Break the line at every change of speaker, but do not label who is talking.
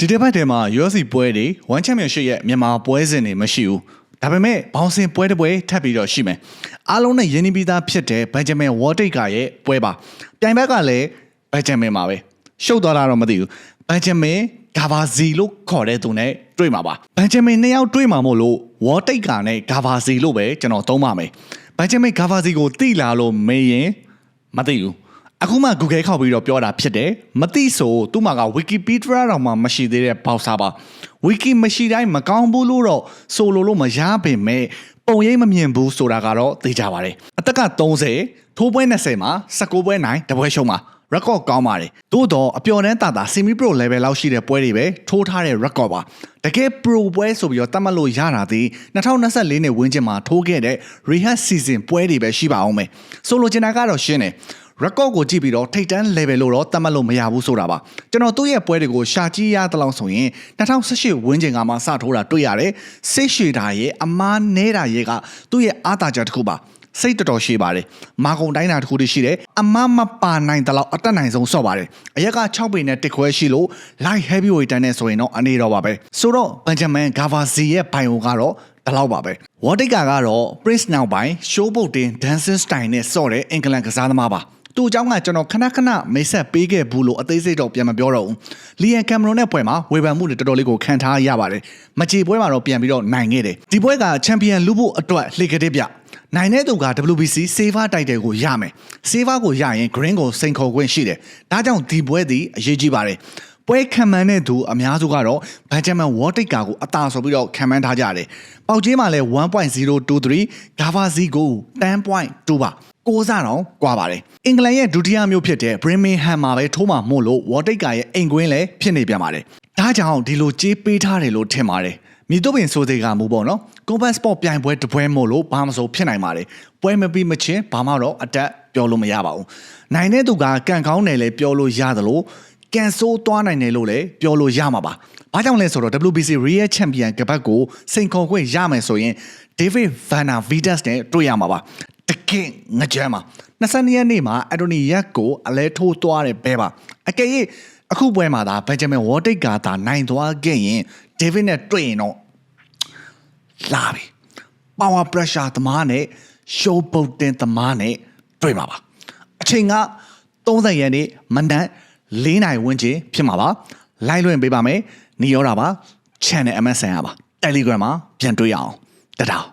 ဒီတစ်ပတ်ထဲမှာ UFC ပွဲတွေ One Championship ရဲ့မြန်မာပွဲစဉ်တွေမရှိဘူးဒါပေမဲ့ဘောင်စင်ပွဲတစ်ပွဲထပ်ပြီးတော့ရှိမယ်အားလုံးနဲ့ယင်းနှီးပြီးသားဖြစ်တဲ့ Benjamin Wardika ရဲ့ပွဲပါပြိုင်ဘက်ကလည်း Benjamin ပါပဲရှုပ်သွားတာတော့မသိဘူး Benjamin Gavazi လို့ခေါ်တဲ့သူနဲ့တွေ့မှာပါ Benjamin နှစ်ယောက်တွေ့မှာမို့လို့ Wardika နဲ့ Gavazi လို့ပဲကျွန်တော်သုံးပါမယ် Benjamin Gavazi ကိုတိလာလို့မေးရင်မသိဘူး အခုမှ Google ခောက်ပြီးတော့ပြောတာဖြစ်တယ်မသိဆိုသူ့မှာက Wikipedia တော့မှမရှိသေးတဲ့ပေါက်စားပါ Wiki မရှိတိုင်းမကောင်းဘူးလို့တော့ဆိုလိုလို့မရပါပဲပုံရိပ်မမြင်ဘူးဆိုတာကတော့သိကြပါတယ်အသက်က30ထိုးပွဲ20မှာ19ပွဲနိုင်တပွဲရှုံးပါ record ကောင်းပါတယ်သို့တော့အပျော်တန်းတာတာ semi pro level လောက်ရှိတဲ့ပွဲတွေပဲထိုးထားတဲ့ record ပါတကယ် pro ပွဲဆိုပြီးတော့တတ်မှတ်လို့ရတာဒီ2024နှစ်ဝန်းကျင်မှာထိုးခဲ့တဲ့ rehab season ပွဲတွေပဲရှိပါအောင်မယ်ဆိုလိုချင်တာကတော့ရှင်းတယ် record ကိုကြည့်ပြီးတော့ထိတ်တန်း level လို့တော့သတ်မှတ်လို့မရဘူးဆိုတာပါကျွန်တော်သူ့ရဲ့ပွဲတွေကိုရှာကြည့်ရတဲ့လောက်ဆိုရင်2018ဝန်းကျင်ကမှစထိုးတာတွေ့ရတယ်စိတ်ရှည်တာရဲ့အမားနေတာရဲ့ကသူ့ရဲ့အားသာချက်တစ်ခုပါစိတ်တော်တော်ရှိပါတယ်မာကုံတိုင်းတာတစ်ခုတည်းရှိတယ်အမမပါနိုင်တလောက်အတက်နိုင်ဆုံးဆော့ပါတယ်အရက်က6ပေနဲ့တစ်ခွဲရှိလို့ light heavyweight တန်းနဲ့ဆိုရင်တော့အနေတော့ပါပဲဆိုတော့ Benjamin Gavazi ရဲ့ဘိုင်ယိုကတော့ဒီလောက်ပါပဲဝေါ်တိတ်ကာကတော့ Prince နောက်ပိုင်း show boat တင် dancing style နဲ့ဆော့တဲ့အင်္ဂလန်ကစားသမားပါ သူ့အကြောင်းကကျွန်တော်ခဏခဏမိတ်ဆက်ပေးခဲ့ဘူးလို့အသေးစိတ်တော့ပြန်မပြောတော့ဘူးလီယန်ကင်မရွန်နဲ့ပွဲမှာဝေဖန်မှုတွေတော်တော်လေးကိုခံထားရပါတယ်မချေပွဲမှာတော့ပြန်ပြီးတော့နိုင်ခဲ့တယ်ဒီပွဲကချန်ပီယံလူဖို့အတွက်လှေကတစ်ပြနိုင်တဲ့သူက WBC Saver Title ကိုရမယ် Saver ကိုရရင် Green ကိုစိန်ခေါ်ခွင့်ရှိတယ်ဒါကြောင့်ဒီပွဲသည်အရေးကြီးပါတယ်ပွဲခံမှန်းတဲ့သူအများစုကတော့ဘန်ဂျမန်ဝေါ်တိတ်ကာကိုအသာဆိုပြီးတော့ခံမှန်းထားကြတယ်။ပေါက်ချင်းမှာလည်း1.023 Gavazi ကို10.2ပါ ကိုးစားတော့ကွာပါတယ်။အင်္ဂလန်ရဲ့ဒုတိယမြို့ဖြစ်တဲ့ Birmingham မှာပဲထိုးမှာမို့လို့ဝေါ်တိတ်ကာရဲ့အိမ်ကွင်းလည်းဖြစ်နေပြန်ပါတယ်။ဒါကြောင့်ဒီလိုကြေးပေးထားတယ်လို့ထင်ပါတယ်။မြေတို့ပင်ဆိုသေးကမူပေါ့နော်။ Combat Sport ပြိုင်ပွဲတစ်ပွဲမို့လို့ဘာမှမဆိုဖြစ်နိုင်ပါတယ်။ပွဲမပြီးမချင်းဘာမှတော့အတက်ပြောလို့မရပါဘူး။နိုင်တဲ့သူကကန်ကောင်းတယ်လေပြောလို့ရတယ်လို့ကန်ဆိုးသွားနိုင်တယ်လို့လည်းပြောလို့ရမှာပါ။ဘာကြောင့်လဲဆိုတော့ WBC Real Champion ကပတ်ကိုစိန်ခေါ်ခွင့်ရမယ်ဆိုရင် David Van Vidas နဲ့တွေ့ရမှာပါ။ တကယ်ငကြမ်းပါ22ရက်နေ့မှာအက်ဒိုနီရက်ကိုအလဲထိုးသွားတယ်ဘဲပါအကယ်၍အခုပွဲမှာဒါဘန်ဂျမင်ဝေါ်တိတ်ကသာနိုင်သွားခဲ့ရင် David နဲ့တွေ့ရင်တော့လာပြီ power pressure သမားနဲ့ show boat တင်သမားနဲ့တွေ့မှာပါအချိန်က30ရက်နေ့မနက်4နိုင်ဝန်းကျင်ဖြစ်မှာပါလိုက်လွှင့်ပေးပါမယ်နေရောတာပါ channel MSN ရပါ Telegram မှာပြန်တွေ့ရအောင်တတောင်